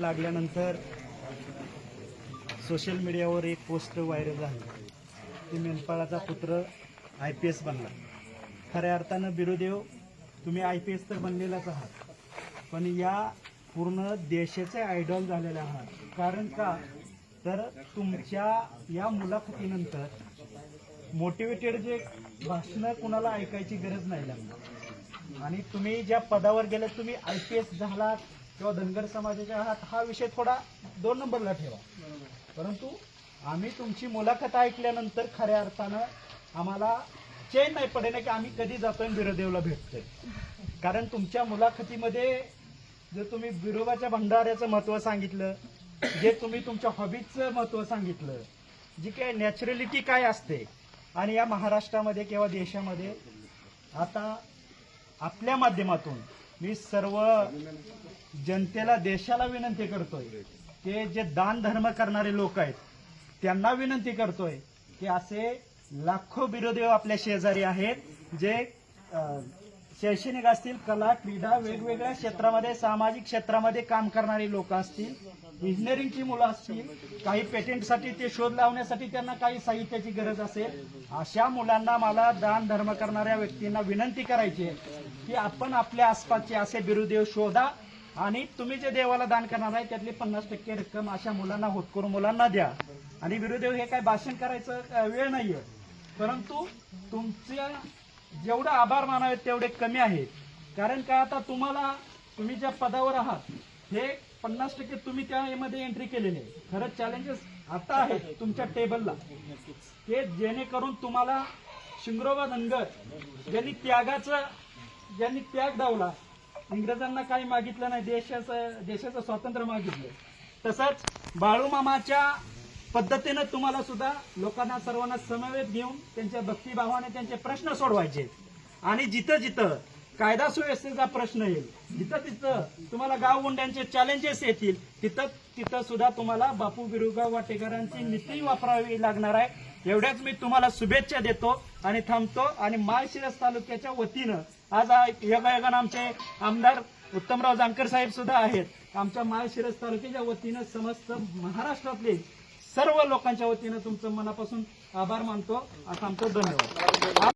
लागल्यानंतर सोशल मीडियावर एक पोस्ट व्हायरल झाली. की मेंढपाळाचा पुत्र आय पी एस बनला. खऱ्या अर्थानं बिरुदेव तुम्ही आय पी एस तर बनलेलाच आहात. पण या पूर्ण देशाचे आयडॉल झालेले आहात. कारण का? तर तुमच्या या मुलाखतीनंतर मोटिवेटेड जे भाषणं कुणाला ऐकायची गरज नाही लागणार. आणि तुम्ही ज्या पदावर गेलात तुम्ही आय पी एस झालात. किंवा धनगर समाजाच्या हात हा विषय थोडा दोन नंबरला ठेवा. परंतु आम्ही तुमची मुलाखत ऐकल्यानंतर खऱ्या अर्थानं आम्हाला चैन नाही पडेल की आम्ही कधी जातोय आणि बिरोदेवला भेटतोय. कारण तुमच्या मुलाखतीमध्ये जर तुम्ही बिरोबाच्या भंडाऱ्याचं महत्त्व सांगितलं जे तुम्ही तुमच्या हॉबीजचं महत्त्व सांगितलं जी काय नॅचरलिटी काय असते आणि या महाराष्ट्रामध्ये किंवा देशामध्ये आता आपल्या माध्यमातून मी सर्व जनतेला देशाला विनंती करतोय ते जे दान धर्म करणारे लोक आहेत त्यांना विनंती करतोय की असे लाखो बिरोदेव आपल्या शेजारी आहेत जे शैक्षणिक असतील कला क्रीडा वेगवेगळ्या क्षेत्रामध्ये सामाजिक क्षेत्रामध्ये काम करणारी लोक असतील इंजिनिअरिंगची मुलं असतील काही पेटेंटसाठी ते शोध लावण्यासाठी त्यांना काही साहित्याची गरज असेल अशा मुलांना मला दान धर्म करणाऱ्या व्यक्तींना विनंती करायची आहे की आपण आपल्या आसपासचे असे बिरुदेव शोधा आणि तुम्ही जे देवाला दान करणार आहे त्यातली पन्नास टक्के रक्कम अशा मुलांना होतकरू मुलांना द्या. आणि बिरुदेव हे काय भाषण करायचं वेळ नाहीये. परंतु तुमच्या जेवढं आभार मानावेत तेवढे कमी आहेत. कारण का आता तुम्हाला तुम्ही ज्या पदावर आहात हे पन्नास टक्के तुम्ही त्यामध्ये एंट्री केलेली आहे खरंच चॅलेंजेस आता आहेत तुमच्या टेबलला ते जेणेकरून तुम्हाला शिंगरोबा धनगर ज्यांनी त्यागाचं ज्यांनी त्याग धावला इंग्रजांना काही मागितलं नाही देशाचं देशाचं स्वातंत्र्य मागितलं. तसंच बाळूमामाच्या पद्धतीनं तुम्हाला सुद्धा लोकांना सर्वांना समवेत घेऊन त्यांच्या भक्तिभावाने त्यांचे प्रश्न सोडवायचे आणि जिथं जिथं कायदा सुव्यवस्थेचा प्रश्न येईल जिथं तिथं तुम्हाला गाव गुंड्यांचे चॅलेंजेस येतील तिथं तिथं सुद्धा तुम्हाला बापू बिरुगाव वाटेकरांची नीती वापरावी लागणार आहे. एवढ्याच मी तुम्हाला शुभेच्छा देतो आणि थांबतो. आणि माळशिरस तालुक्याच्या वतीनं आज योगायोगानं आमचे आमदार उत्तमराव जानकर साहेब सुद्धा आहेत. आमच्या माळशिरस तालुक्याच्या वतीनं समस्त महाराष्ट्रातले सर्व लोकांच्या वतीनं तुमचं मनापासून आभार मानतो. थांबतो धन्यवाद.